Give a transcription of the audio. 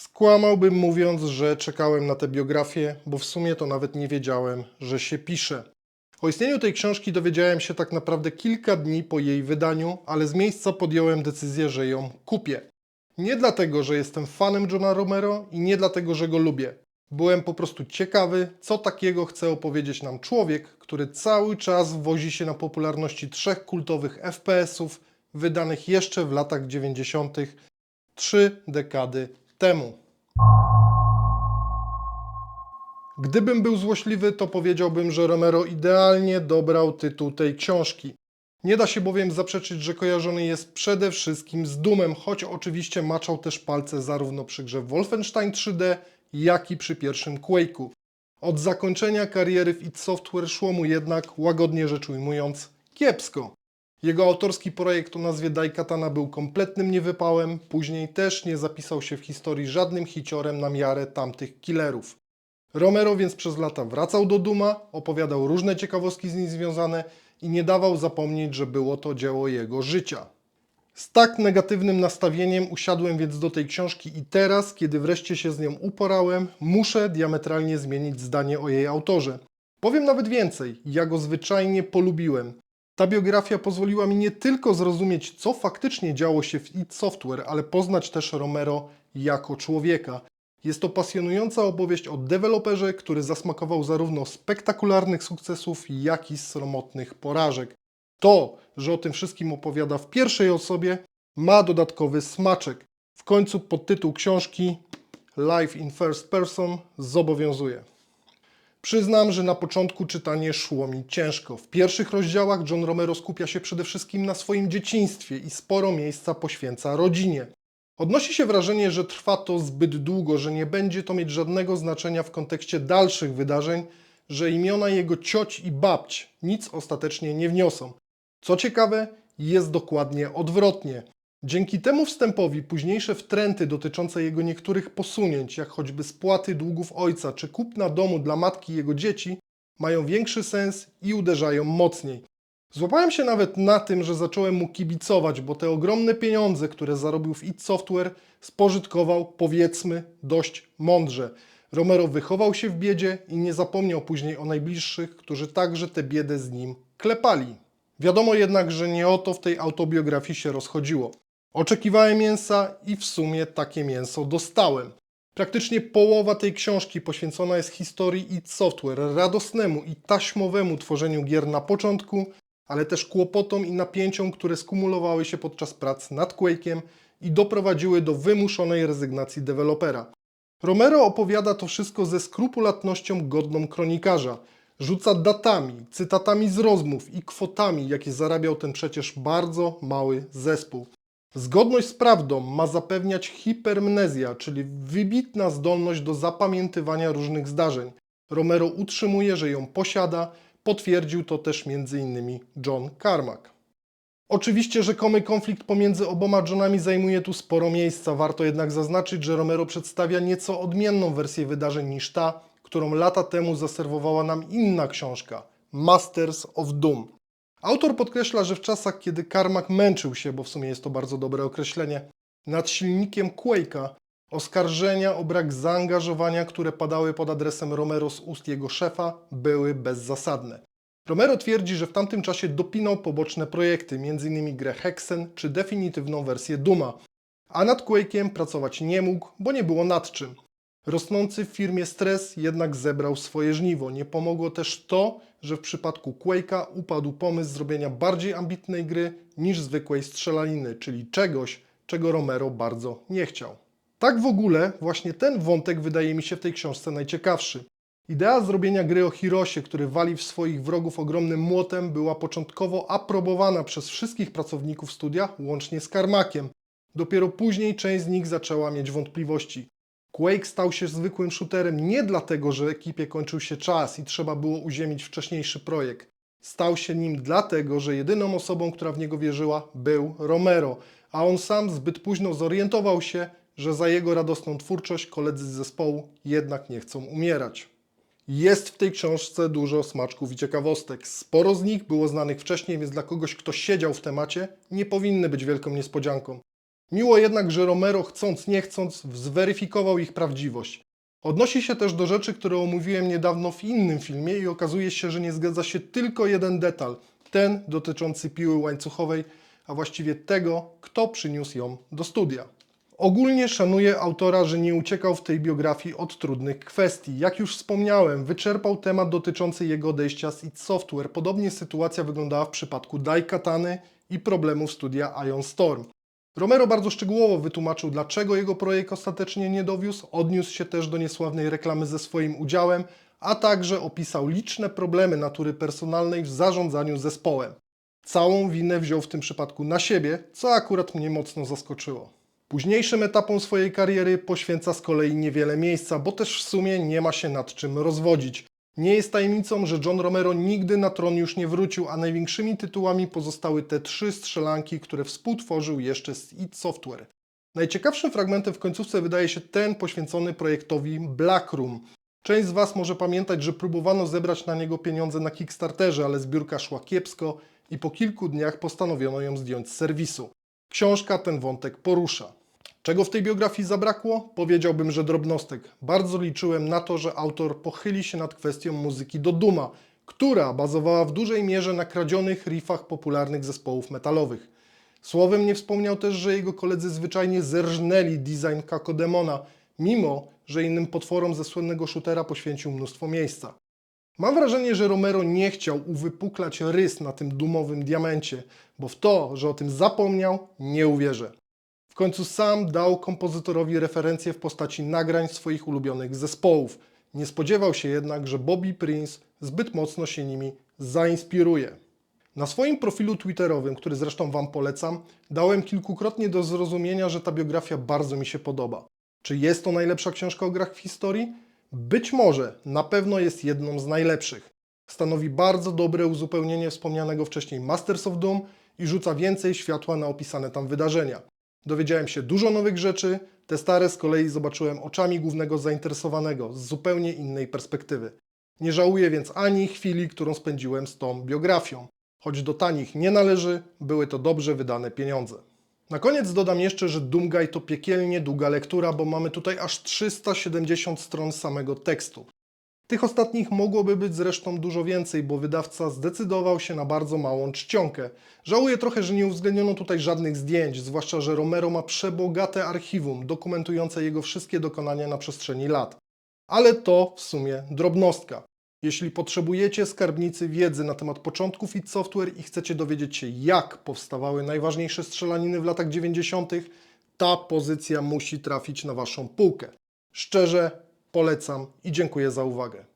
Skłamałbym mówiąc, że czekałem na tę biografię, bo w sumie to nawet nie wiedziałem, że się pisze. O istnieniu tej książki dowiedziałem się tak naprawdę kilka dni po jej wydaniu, ale z miejsca podjąłem decyzję, że ją kupię. Nie dlatego, że jestem fanem Johna Romero i nie dlatego, że go lubię. Byłem po prostu ciekawy, co takiego chce opowiedzieć nam człowiek, który cały czas wozi się na popularności trzech kultowych FPS-ów, wydanych jeszcze w latach 90., trzy dekady temu. Gdybym był złośliwy, to powiedziałbym, że Romero idealnie dobrał tytuł tej książki. Nie da się bowiem zaprzeczyć, że kojarzony jest przede wszystkim z Dumem, choć oczywiście maczał też palce zarówno przy grze Wolfenstein 3D, jak i przy pierwszym Quake'u. Od zakończenia kariery w id Software szło mu jednak, łagodnie rzecz ujmując, kiepsko. Jego autorski projekt o nazwie Daikatana był kompletnym niewypałem, później też nie zapisał się w historii żadnym hiciorem na miarę tamtych killerów. Romero więc przez lata wracał do Duma, opowiadał różne ciekawostki z nim związane i nie dawał zapomnieć, że było to dzieło jego życia. Z tak negatywnym nastawieniem usiadłem więc do tej książki i teraz, kiedy wreszcie się z nią uporałem, muszę diametralnie zmienić zdanie o jej autorze. Powiem nawet więcej, ja go zwyczajnie polubiłem. Ta biografia pozwoliła mi nie tylko zrozumieć, co faktycznie działo się w id Software, ale poznać też Romero jako człowieka. Jest to pasjonująca opowieść o deweloperze, który zasmakował zarówno spektakularnych sukcesów, jak i sromotnych porażek. To, że o tym wszystkim opowiada w pierwszej osobie, ma dodatkowy smaczek. W końcu podtytuł książki Life in First Person zobowiązuje. Przyznam, że na początku czytanie szło mi ciężko. W pierwszych rozdziałach John Romero skupia się przede wszystkim na swoim dzieciństwie i sporo miejsca poświęca rodzinie. Odnosi się wrażenie, że trwa to zbyt długo, że nie będzie to mieć żadnego znaczenia w kontekście dalszych wydarzeń, że imiona jego cioć i babć nic ostatecznie nie wniosą. Co ciekawe, jest dokładnie odwrotnie. Dzięki temu wstępowi późniejsze wtręty dotyczące jego niektórych posunięć, jak choćby spłaty długów ojca czy kupna domu dla matki jego dzieci, mają większy sens i uderzają mocniej. Złapałem się nawet na tym, że zacząłem mu kibicować, bo te ogromne pieniądze, które zarobił w id Software, spożytkował, powiedzmy, dość mądrze. Romero wychował się w biedzie i nie zapomniał później o najbliższych, którzy także tę biedę z nim klepali. Wiadomo jednak, że nie o to w tej autobiografii się rozchodziło. Oczekiwałem mięsa i w sumie takie mięso dostałem. Praktycznie połowa tej książki poświęcona jest historii id Software, radosnemu i taśmowemu tworzeniu gier na początku, ale też kłopotom i napięciom, które skumulowały się podczas prac nad Quake'iem i doprowadziły do wymuszonej rezygnacji dewelopera. Romero opowiada to wszystko ze skrupulatnością godną kronikarza. Rzuca datami, cytatami z rozmów i kwotami, jakie zarabiał ten przecież bardzo mały zespół. Zgodność z prawdą ma zapewniać hipermnezja, czyli wybitna zdolność do zapamiętywania różnych zdarzeń. Romero utrzymuje, że ją posiada, potwierdził to też m.in. John Carmack. Oczywiście rzekomy konflikt pomiędzy oboma Johnami zajmuje tu sporo miejsca, warto jednak zaznaczyć, że Romero przedstawia nieco odmienną wersję wydarzeń niż ta, którą lata temu zaserwowała nam inna książka Masters of Doom. Autor podkreśla, że w czasach, kiedy Carmack męczył się, bo w sumie jest to bardzo dobre określenie, nad silnikiem Quake'a, oskarżenia o brak zaangażowania, które padały pod adresem Romero z ust jego szefa, były bezzasadne. Romero twierdzi, że w tamtym czasie dopinał poboczne projekty, m.in. grę Hexen czy definitywną wersję Duma, a nad Quake'iem pracować nie mógł, bo nie było nad czym. Rosnący w firmie stres jednak zebrał swoje żniwo. Nie pomogło też to, że w przypadku Quake'a upadł pomysł zrobienia bardziej ambitnej gry niż zwykłej strzelaniny, czyli czegoś, czego Romero bardzo nie chciał. Tak w ogóle właśnie ten wątek wydaje mi się w tej książce najciekawszy. Idea zrobienia gry o Hirosie, który wali w swoich wrogów ogromnym młotem, była początkowo aprobowana przez wszystkich pracowników studia, łącznie z Karmakiem. Dopiero później część z nich zaczęła mieć wątpliwości. Quake stał się zwykłym shooterem nie dlatego, że ekipie kończył się czas i trzeba było uziemić wcześniejszy projekt. Stał się nim dlatego, że jedyną osobą, która w niego wierzyła, był Romero, a on sam zbyt późno zorientował się, że za jego radosną twórczość koledzy z zespołu jednak nie chcą umierać. Jest w tej książce dużo smaczków i ciekawostek. Sporo z nich było znanych wcześniej, więc dla kogoś, kto siedział w temacie, nie powinny być wielką niespodzianką. Miło jednak, że Romero chcąc nie chcąc zweryfikował ich prawdziwość. Odnosi się też do rzeczy, które omówiłem niedawno w innym filmie i okazuje się, że nie zgadza się tylko jeden detal, ten dotyczący piły łańcuchowej, a właściwie tego, kto przyniósł ją do studia. Ogólnie szanuję autora, że nie uciekał w tej biografii od trudnych kwestii. Jak już wspomniałem, wyczerpał temat dotyczący jego odejścia z id Software. Podobnie sytuacja wyglądała w przypadku Daikatany i problemów studia Ion Storm. Romero bardzo szczegółowo wytłumaczył, dlaczego jego projekt ostatecznie nie dowiózł, odniósł się też do niesławnej reklamy ze swoim udziałem, a także opisał liczne problemy natury personalnej w zarządzaniu zespołem. Całą winę wziął w tym przypadku na siebie, co akurat mnie mocno zaskoczyło. Późniejszym etapom swojej kariery poświęca z kolei niewiele miejsca, bo też w sumie nie ma się nad czym rozwodzić. Nie jest tajemnicą, że John Romero nigdy na tron już nie wrócił, a największymi tytułami pozostały te trzy strzelanki, które współtworzył jeszcze z id Software. Najciekawszym fragmentem w końcówce wydaje się ten poświęcony projektowi Black Room. Część z Was może pamiętać, że próbowano zebrać na niego pieniądze na Kickstarterze, ale zbiórka szła kiepsko i po kilku dniach postanowiono ją zdjąć z serwisu. Książka ten wątek porusza. Czego w tej biografii zabrakło? Powiedziałbym, że drobnostek. Bardzo liczyłem na to, że autor pochyli się nad kwestią muzyki do Duma, która bazowała w dużej mierze na kradzionych riffach popularnych zespołów metalowych. Słowem nie wspomniał też, że jego koledzy zwyczajnie zerżnęli design Kakodemona, mimo że innym potworom ze słynnego shootera poświęcił mnóstwo miejsca. Mam wrażenie, że Romero nie chciał uwypuklać rys na tym dumowym diamencie, bo w to, że o tym zapomniał, nie uwierzę. W końcu sam dał kompozytorowi referencje w postaci nagrań swoich ulubionych zespołów. Nie spodziewał się jednak, że Bobby Prince zbyt mocno się nimi zainspiruje. Na swoim profilu Twitterowym, który zresztą Wam polecam, dałem kilkukrotnie do zrozumienia, że ta biografia bardzo mi się podoba. Czy jest to najlepsza książka o grach w historii? Być może, na pewno jest jedną z najlepszych. Stanowi bardzo dobre uzupełnienie wspomnianego wcześniej Masters of Doom i rzuca więcej światła na opisane tam wydarzenia. Dowiedziałem się dużo nowych rzeczy, te stare z kolei zobaczyłem oczami głównego zainteresowanego, z zupełnie innej perspektywy. Nie żałuję więc ani chwili, którą spędziłem z tą biografią. Choć do tanich nie należy, były to dobrze wydane pieniądze. Na koniec dodam jeszcze, że Doomguy to piekielnie długa lektura, bo mamy tutaj aż 370 stron samego tekstu. Tych ostatnich mogłoby być zresztą dużo więcej, bo wydawca zdecydował się na bardzo małą czcionkę. Żałuję trochę, że nie uwzględniono tutaj żadnych zdjęć, zwłaszcza, że Romero ma przebogate archiwum dokumentujące jego wszystkie dokonania na przestrzeni lat. Ale to w sumie drobnostka. Jeśli potrzebujecie skarbnicy wiedzy na temat początków id Software i chcecie dowiedzieć się, jak powstawały najważniejsze strzelaniny w latach 90., ta pozycja musi trafić na Waszą półkę. Szczerze polecam i dziękuję za uwagę.